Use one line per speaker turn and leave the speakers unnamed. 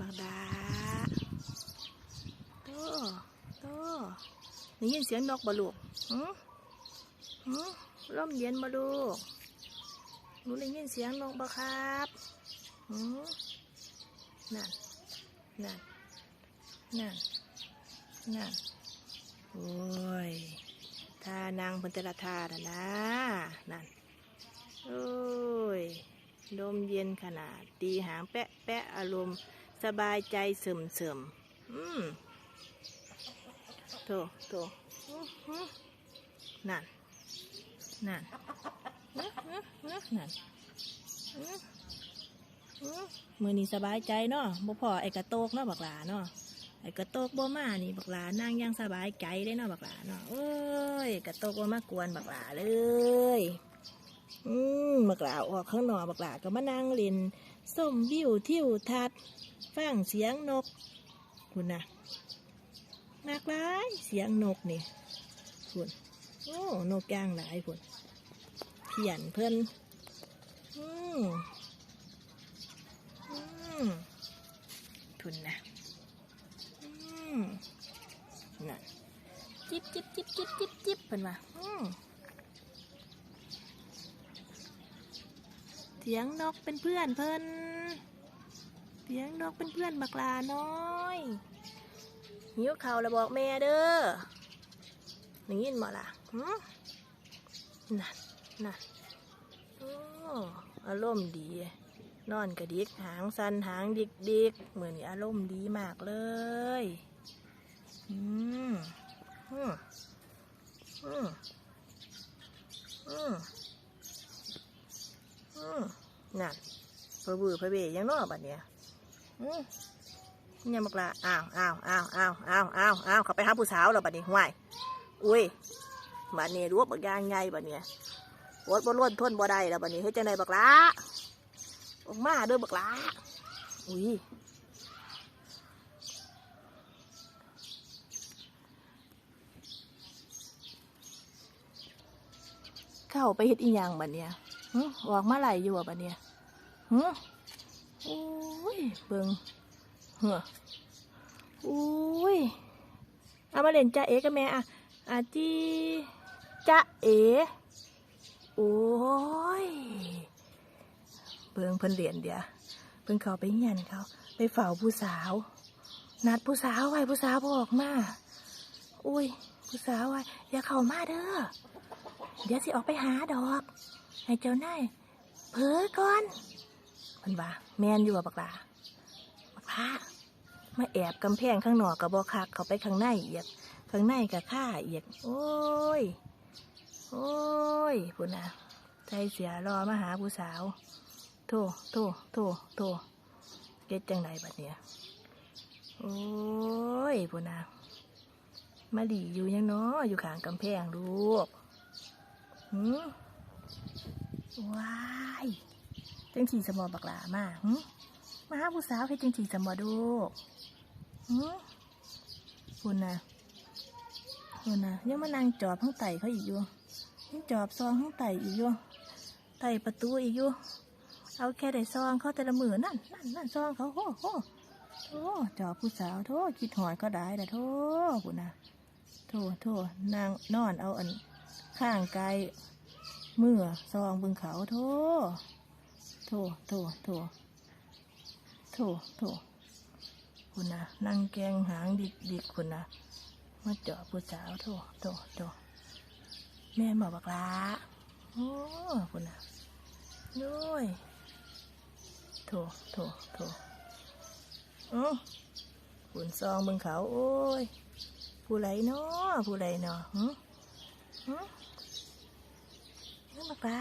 บักดาโตโตได้ยินเสียงนกบลูกหืมหืมร่มเย็นบ่ลูกหนูได้ยินเสียงนกบ่ครับหืมนั่นนั่นนั่นนั่นโอ้ยท่านางพิ่นตละทาน่ะนะนั่นโอ้ยลมเย็นขนาดตีหางแปะแปะอารมณ์ สบายใจเสริมเสริมอืมโถโถนั่น นั่น นั่นมือนี้สบายใจเนาะบ่พอไอ้กระโตกเนาะบักหลาเนาะไอ้กระโตกบ่มานี่บักหลานั่งอยังสบายใจได้เนาะบักหลาเนาะเอ้ยกระโตกบ่มากวนบักหลาเลย อืมบักหลาออกข้างนอกบักหลาก็มานั่งเล่นส้มวิวทิวทัดฟังเสียงนก คุณนะมากหลายเสียงนกนี่คุณโอ้นกย่างหลายคุณเพียนเพิ่นอืมอืมคุณนะอืมนั่นจิบจิบจิบจิบจิบจิบเพิ่นว่าอืม เสียงนกเป็นเพื่อนเพิ่นเสียงนกเป็นเพื่อนบักลาน้อยหิวข่าวแล้วบอกแม่เด้อได้ยินบ่ล่ะหืมนั่นนั่นโอ้อารมณ์ดี นอนกระดิกหางสันหางดิกดิกเหมือนอารมณ์ดีมากเลยอืมอืมอืมอืม อืม นั่นเพอบือเพอเบยังนอบัดเนี้ยอืมยังบอกละอ้าวอ้าวอ้าวอ้าวอ้าวอ้าวอ้าวเขาไปหาผู้สาวแล้วบัดนี้ห่วยอุ้ยบัดนี้รู้บักยางใหญ่บัดเนี้ยวดบ่ล้วนทนบ่ได้แล้วบัดนี้เฮ้ยจังไดบักละออกมาเด้อบักละอุ้ยเข้าไปเฮ็ดอีหยังบัดเนี้ย ออกมาไหลอยู่อะบัดเนี่ยหึโอ้ยเบิงเหือโอ้ยเอามาเล่นจ้าเอ๋กับแม่อะอาจีจ้าเอ๋โอ้ยเบิงเพิ่นเรียนเดียวเพิ่นเขาไปเงียนเขาไปเฝ้าผู้สาว นัดผู้สาวไว้ผู้สาวบออกมาอุ้ยผู้สาวไว้อย่าเข้ามาเด้อเดี๋ยวสิออกไปหาดอก ให้เจ้านายเผลอก่อนเพิ่นว่าแมนอยู่ว่าบักลาบักหลามาแอบกำแพงข้างนอกกับบอคักเขาไปข้างในเอีกข้างในกับข้าเอีกโอ้ย โอ้ยพุ่นนะใจเสียรอมาหาผู้สาว โทโทโทโทเก็ดจังไดบัดเนี้ยโอ้ยพุ่นนะมาดีอยู่ยังเนาะอยู่ข้างกำแพงลูกหืม ว้ายจังสีสมอบักหลามาหึมาหาผู้สาวให้จังสีสมอดูหึคุณนะคุณนะยังมานั่งจอบข้างไต่เขาอีกอยู่ยังจอบซองข้างไต่อีกอยู่ไต่ประตูอีกอยู่เอาแค่ได้ซองเขาแต่ละมือนั่นนั่นนั่นซองเขาโอ้โหโอ้จอบผู้สาวโทษคิดหอยก็ได้แต่โทษคุณนะโทษโทษนางนอนเอาอันข้างกาย เมื่อซองบึงเขาโทโทโทโทโทโทคุณนะนั่งแกงหางดิกดิกคุณนะมาเจาะผู้สาวโทโทโทแม่หมาบักลาโอ้คุณนะด้วยโทโทโทอือคุณซองบึงเขา โอ้ย ผู้ไรเนาะผู้ไรเนาะหืม หืมนั่นบักละ